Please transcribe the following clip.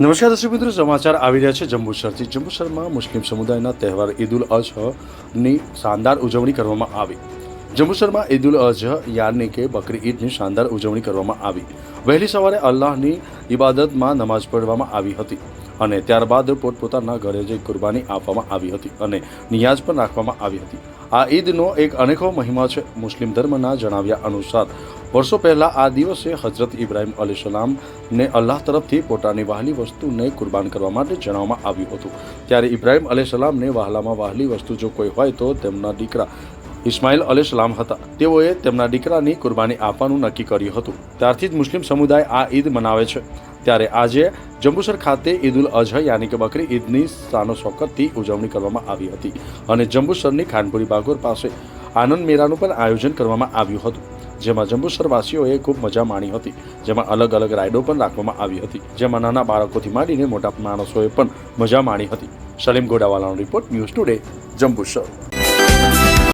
નમસ્કાર દર્શક મિત્રો, સમાચાર આવી રહ્યા છે જંબુસરથી. જંબુસરમાં મુસ્લિમ સમુદાયના તહેવાર ઈદ ઉલ અઝહની શાનદાર ઉજવણી કરવામાં આવી. જંબુસરમાં ઈદ ઉલ અઝહ યાની કે બકરી ઈદની શાનદાર ઉજવણી કરવામાં આવી. વહેલી સવારે અલ્લાહની ઇબાદતમાં નમાઝ પઢવામાં આવી હતી. અને ત્યારબાદ પોતપોતાના ઘરે જઈ કુરબાની આપવામાં આવી હતી અને નિયાઝ પણ રાખવામાં આવી હતી. આ ઈદનો એક અનેકો મહિમા છે, મુસ્લિમ ધર્મના જણાવ્યા અનુસાર. વર્ષો પહેલાં આ દિવસે હજરત ઇબ્રાહિમ અલીસલામને અલ્લાહ તરફથી પોતાની વહાલી વસ્તુને કુરબાન કરવા માટે જણાવવામાં આવ્યું હતું. ત્યારે ઇબ્રાહિમ અલીસલામને વહાલામાં વહાલી વસ્તુ જો કોઈ હોય તો તેમના દીકરા ઇસ્માઇલ અલીસલામ હતા. તેઓએ તેમના દીકરાની કુરબાની આપવાનું નક્કી કર્યું હતું. ત્યારથી જ મુસ્લિમ સમુદાય આ ઈદ મનાવે છે. ત્યારે આજે જંબુસર ખાતે ઈદ ઉલ અઝહ યાની કે બકરી ઈદની સાનો શોકતથી ઉજવણી કરવામાં આવી હતી અને જંબુસરની ખાનપુરી બાગોર પાસે આનંદ મેળાનું પણ આયોજન કરવામાં આવ્યું હતું. જેમાં જંબુસરવાસીઓએ ખૂબ મજા માણી હતી. જેમાં અલગ અલગ રાઇડો પણ રાખવામાં આવી હતી. જેમાં નાના બાળકોથી માંડીને મોટા માણસોએ પણ મજા માણી હતી. સલીમ ગોડાવાલાનો રિપોર્ટ ન્યૂઝ ટુડે, જંબુસર.